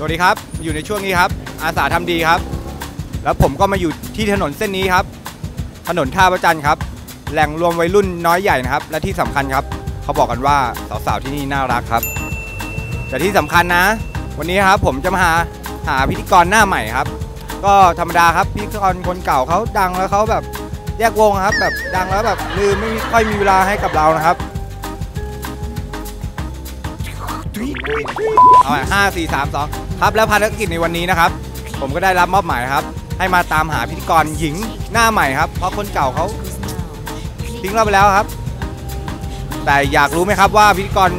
สวัสดีครับ อยู่ในช่วงนี้ครับ อาสาทำดีครับ แล้วผมก็มาอยู่ที่ถนนเส้นนี้ครับ ถนนท่าประจันครับ แหล่งรวมวัยรุ่นน้อยใหญ่นะครับ และที่สำคัญครับ เขาบอกกันว่าสาวๆที่นี่น่ารักครับ แต่ที่สำคัญนะ วันนี้ครับผมจะมาหาหาพิธีกรหน้าใหม่ครับ ก็ธรรมดาครับพิธีกรคนเก่าเขาดังแล้วเขาแบบแยกวงครับ แบบดังแล้วแบบลืมไม่ค่อยมีเวลาให้กับเรานะครับ เอาห้าสี่สามสองครับแล้วภารกิจในวันนี้นะครับ ผมก็ได้รับมอบหมายครับ ให้มาตามหาพิธีกรหญิงหน้าใหม่ครับ เพราะคนเก่าเขาทิ้งเราไปแล้วครับ แต่อยากรู้ไหมครับว่าพิธีกร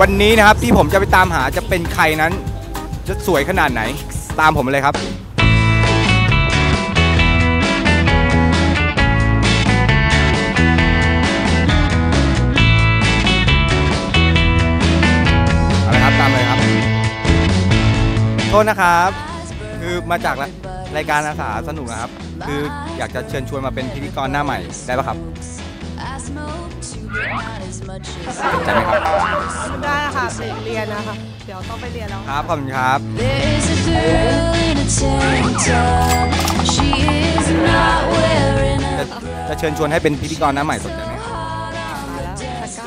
วันนี้นะครับ ที่ผมจะไปตามหาจะเป็นใครนั้น จะสวยขนาดไหน ตามผมเลยครับ โทษนะครับ คือมาจากรายการอาสาสนุกนะครับ คืออยากจะเชิญชวนมาเป็นพิธีกรหน้าใหม่ได้ปะครับสนใจไหมครับได้ค่ะเด็กเรียนนะคะเดี๋ยวต้องไปเรียนแล้วครับขอบคุณครับ There's a girl in a tank top. She is not wearing จะ a จะเชิญชวนให้เป็นพิธีกรหน้าใหม่สนใจไหมครับมาแล้วแต่ก็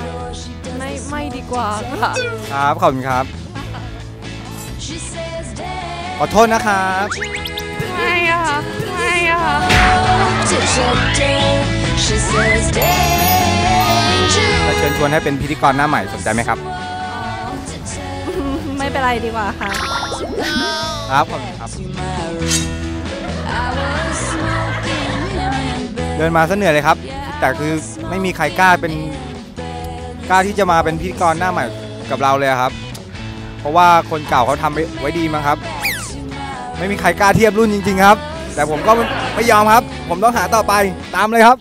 ไม่ไม่ดีกว่าค่ะครับขอบคุณครับ She says, ขอโทษนะครับไม่อะค่ะไม่อะค่ะ to shut down. She says, danger. จะเชิญชวนให้เป็นพิธีกรหน้าใหม่สนใจไหมครับ ไม่เป็นไรดีกว่าค่ะ ครับขอบคุณครับ To my room. I was smoking him in bed. เดินมาซะเหนื่อยเลยครับ แต่คือไม่มีใครกล้าเป็นกล้าที่จะมาเป็นพิธีกรหน้าใหม่กับเราเลยครับเพ ราะว่าคนเก่าเขาทำไว้ดีมั้งครับ ไม่มีใครกล้าเทียบรุ่นจริง ๆ ครับ แต่ผมก็ไม่ยอมครับ ผมต้องหาต่อไปตามเลยครับ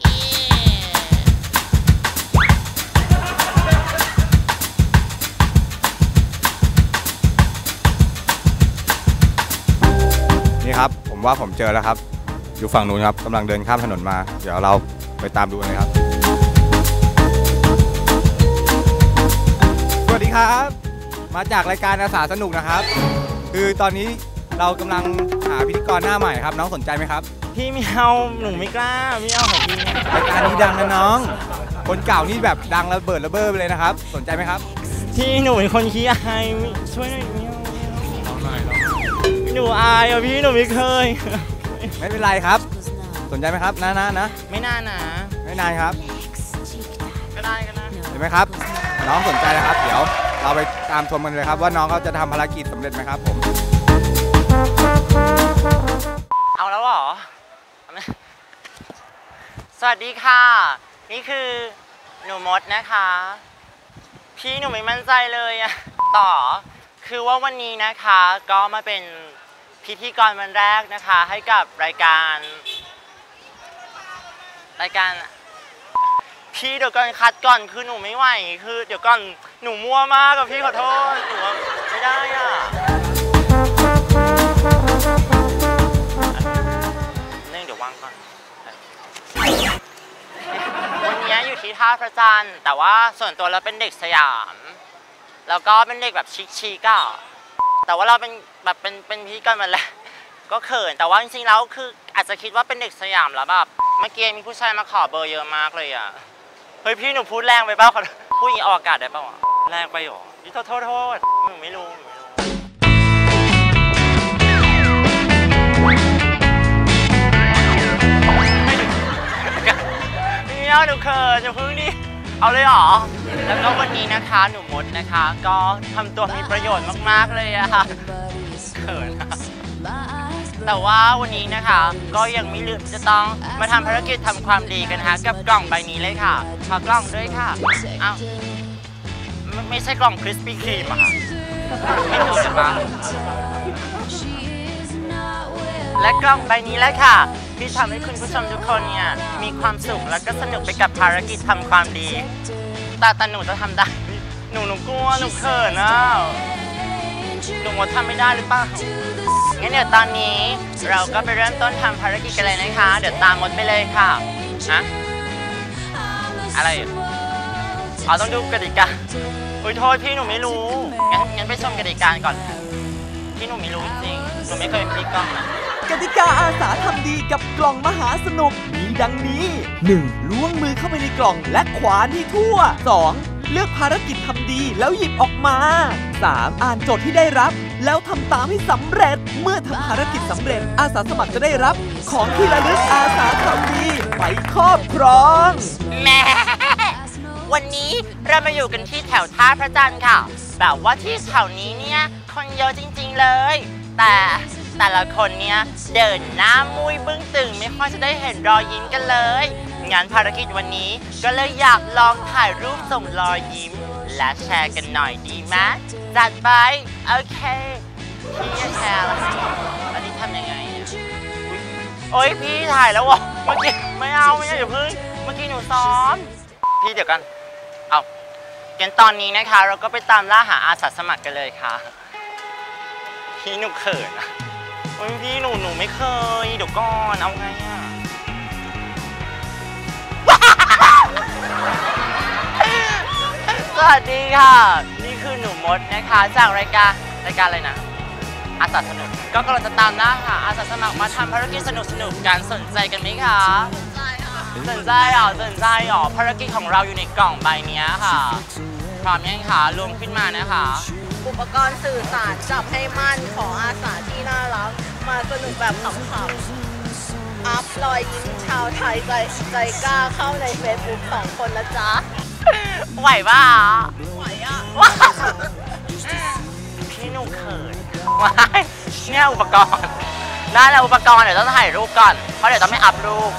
นี่ครับ ผมว่าผมเจอแล้วครับ อยู่ฝั่งนู้นครับกำลังเดินข้ามถนนมา เดี๋ยวเราไปตามดูนเลยครับ สวัสดีครับ มาจากรายการอาสาสนุกนะครับ คือตอนนี้เรากำลังหาพิธีกรหน้าใหม่ครับ น้องสนใจไหมครับ พี่ไม่เอาหนูไม่กล้าไม่เอาของพี่รายการนี้ดังนะน้อง คนเก่านี่แบบดังระเบิดระเบ้อไปเลยนะครับ สนใจไหมครับ พี่หนูเป็นคนขี้อายไม่ช่วยหน่อยไม่เอาหนูอายอะพี่หนูไม่เคย ไม่เป็นไรครับ สนใจไหมครับนะนะนะไม่น่านะไม่นานครับ ก็ได้ก็ได้เห็นไหมครับ น้องสนใจนะครับ เดี๋ยว เราไปตามชมกันเลยครับ ว่าน้องเขาจะทำภารกิจสำเร็จไหมครับผมเอาแล้วเหรอ สวัสดีค่ะ นี่คือหนูมดนะคะ พี่หนูไม่มั่นใจเลยอะต่อ คือว่าวันนี้นะคะ ก็มาเป็นพิธีกรวันแรกนะคะ ให้กับรายการ รายการ พี่เดี๋ยวก่อนคัดก่อนคือหนูไม่ไหวคือ เดี๋ยวก่อนหนูมั่วมากกับพี่ขอโทษหนูไม่ได้อะนึ่งเดี๋ยววางก่อนวันนี้อยู่ที่ท่าพระจันทร์แต่ว่าส่วนตัวเราเป็นเด็กสยาม แล้วก็เป็นเด็กแบบชิคๆอะแต่ว่าเราเป็นแบบเป็นเป็นพี่กันมาแล้วก็เขินแต่ว่าจริงๆแล้วคืออาจจะคิดว่าเป็นเด็กสยามแล้วแบบเมื่อกี้มีผู้ชายมาขอเบอร์เยอะมากเลยอะ เฮ้ยพี่หนูพูดแรงไปเปล่าขอโทษพูดอย่างนี้ออกอากาศได้เปล่าวะแรงไปหรอพี่โทษโทษโทษหนูไม่รู้หนูไม่รู้พี่เอาหนูเขินจะพึ่งดิเอาเลยเหรอ แล้วก็วันนี้นะคะหนูมดนะคะ ก็ทำตัวมีประโยชน์มากๆเลยอะเขินอะ แต่ว่าวันนี้นะคะ ก็ยังไม่ลืมจะต้องมาทำภารกิจทำความดีกันนะคะกับกล่องใบนี้เลยค่ะขอกล้องด้วยค่ะอ้าวไม่ใช่กล่องคริสปี้ครีมอะค่ะไม่ถูกกันปะ She is not wearing และกล่องใบนี้แหละค่ะ ที่ทำให้คุณผู้ชมทุกคนเนี่ยมีความสุขและก็สนุกไปกับภารกิจทำความดี แต่แต่หนูจะทำได้ หนูหนูกลัวหนูเขินอะหนูหมดทำไม่ได้หรือเปล่า งั้นเดี๋ยวตอนนี้เราก็ไปเริ่มต้นทำภารกิจกันเลยนะคะ เดี๋ยวตามมดไปเลยค่ะฮะอะไรอ๋อต้องดูกติกาอุ้ยโทษพี่หนูไม่รู้ งั้นงั้นไปชมกติกาก่อนที่หนูไม่รู้จริงหนูไม่เคยเป็นพธี่กรนะกติกาอาสาทำดีกับกล่องมหาสนุกมีดังนี้ 1. ล้วงมือเข้าไปในกล่องและขวานให้ทั่ว 2. เลือกภารกิจทำดีแล้วหยิบออกมา 3. อ่านโจทย์ที่ได้รับ แล้วทำตามให้สำเร็จ เมื่อทำภารกิจสำเร็จ อาสาสมัครจะได้รับ ของที่ระลึกอาสาทำดีไปครอบครองแม่วันนี้เรามาอยู่กันที่แถวท่าพระจันทร์ค่ะ แบบว่าที่แถวนี้เนี่ยคนเยอะจริง ๆเลย แต่แต่ละคนเนี่ยเดินหน้ามุยบึ้งตึงไม่ค่อยจะได้เห็นรอยยิ้มกันเลย งานภารกิจวันนี้ก็เลยอยากลองถ่ายรูปส่งรอยยิ้ม และแชร์กันหน่อยดีไหมจัดไป โอเค พี่จะแชร์แล้วอันนี้ทำยังไงอะโอ๊ยพี่ถ่ายแล้ววะเมื่อกี้ไม่เอาไม่เอาอย่าเพิ่งเมื่อกี้หนูซ้อม พี่เดี๋ยวกัน เอากันตอนนี้นะคะ เราก็ไปตามล่าหาอาสาสมัครกันเลยค่ะ พี่หนูเขินอะโอ๊ยพี่หนูหนูไม่เคยเดี๋ยวก่อนเอาไงอะ สวัสดีค่ะ นี่คือหนูมดนะคะจากรายการรายการอะไรนะอาสาสนุกก็กำลังจะตามล่าหาอาสาสมัครมาทำภารกิจสนุกสนุกๆกันสนใจกันไหมคะสนใจเหรอสนใจเหรอภารกิจของเราอยู่ในกล่องใบเนี้ยค่ะพร้อมยังคะรวมขึ้นมานะคะ อุปกรณ์สื่อสารจับให้มั่นของอาสาที่น่ารัก มาสนุกแบบขำๆอัพรอยยิ้มชาวไทยใจใจกล้าเข้าใน Facebook สองคนนะจ๊ะ ไหวป่ะไหวอะว้าวพี่หนูเขินว้ายเนี่ยอุปกรณ์ได้แล้วอุปกรณ์เดี๋ยวต้องถ่ายรูปก่อน เพราะเดี๋ยวต้องไม่อัพรูป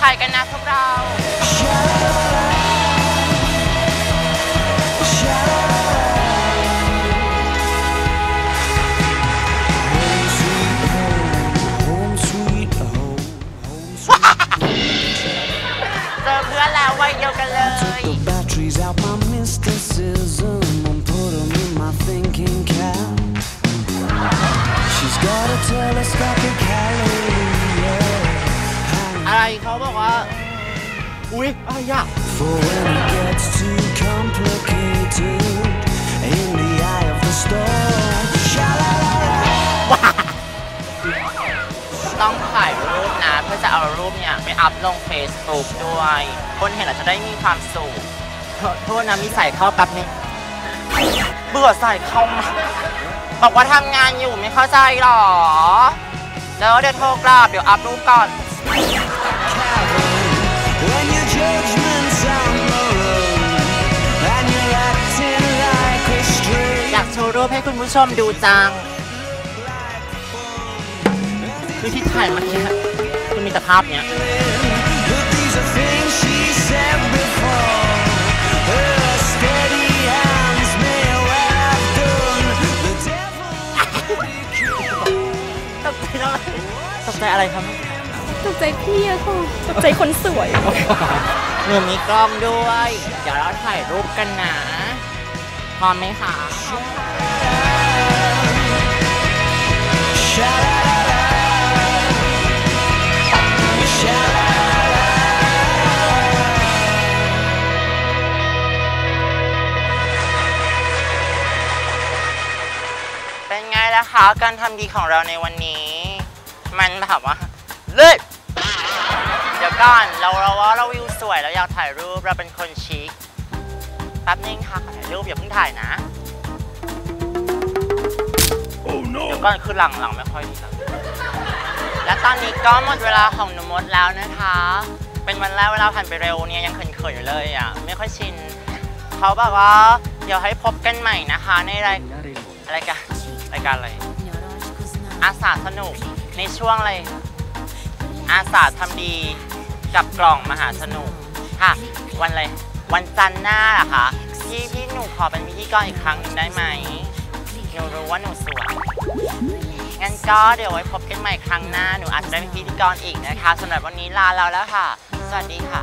ถ่ายกันนะพวกเรา อะไรเขาบอกว่า อุ๊ยอะไรอะ for when it gets too complicated in the eye of the storm. Sha-la-la-la. ต้องถ่ายรูปนะเพื่อจะเอารูปเนี่ยไปอัพลง Facebook ด้วย คนเห็นอาจจะได้มีความสุขโทษโทษนะมีใส่เข้าแป๊บนึงเบื่อใส่เข้ามา บอกว่าทำงานอยู่ไม่เข้าใจหรอ เดี๋ยวเดี๋ยวโทรกลับเดี๋ยวอัพรูปก่อน When your judgment's on the road and you're acting like a stray อยากโชว์รูปให้คุณผู้ชมดูจัง คือที่ถ่ายเมื่อกี้คือมีแต่ภาพเนี้ย อะไรครับตกใจพี่อะค่ะตกใจคนสวยหนูมีกล้องด้วย เดี๋ยวเราถ่ายรูปกันนะพร้อมไหมคะเป็นไงล่ะคะการทำดีของเราในวันนี้ มันแบบว่าเลิศเดี๋ยวก่อนเราเราว่าเราวิวสวยเราอยากถ่ายรูปเราเป็นคนชิคแป๊บนึงค่ะขอถ่ายรูปอย่าเพิ่งถ่ายนะ เดี๋ยวก่อนคือหลังหลังไม่ค่อยดีครับและตอนนี้ก็หมดเวลาของหนูมดแล้วนะคะ เป็นวันแรกเวลาผ่านไปเร็วเนี่ยยังเขินๆอยู่เลยอะไม่ค่อยชินเขาบอกว่าเดี๋ยวให้พบกันใหม่นะคะ ในรายรายการรายการอะไรอาสาสนุก ในช่วงเลยอาสาทำดีกับกล่องมหาสนุกค่ะ วันอะไรวันจันทร์หน้าอะรอคะพี่พี่หนูขอเป็นพิธีกรอีกครั้งหนึ่งได้ไหมหนูรู้ว่าหนูสวยงั้นก็เดี๋ยวไว้พบกันใหม่ครั้งหน้าหนูอาจจะได้เป็นพิธีกรอีกนะคะสำหรับวันนี้ลาเราแล้วค่ะ สวัสดีค่ะ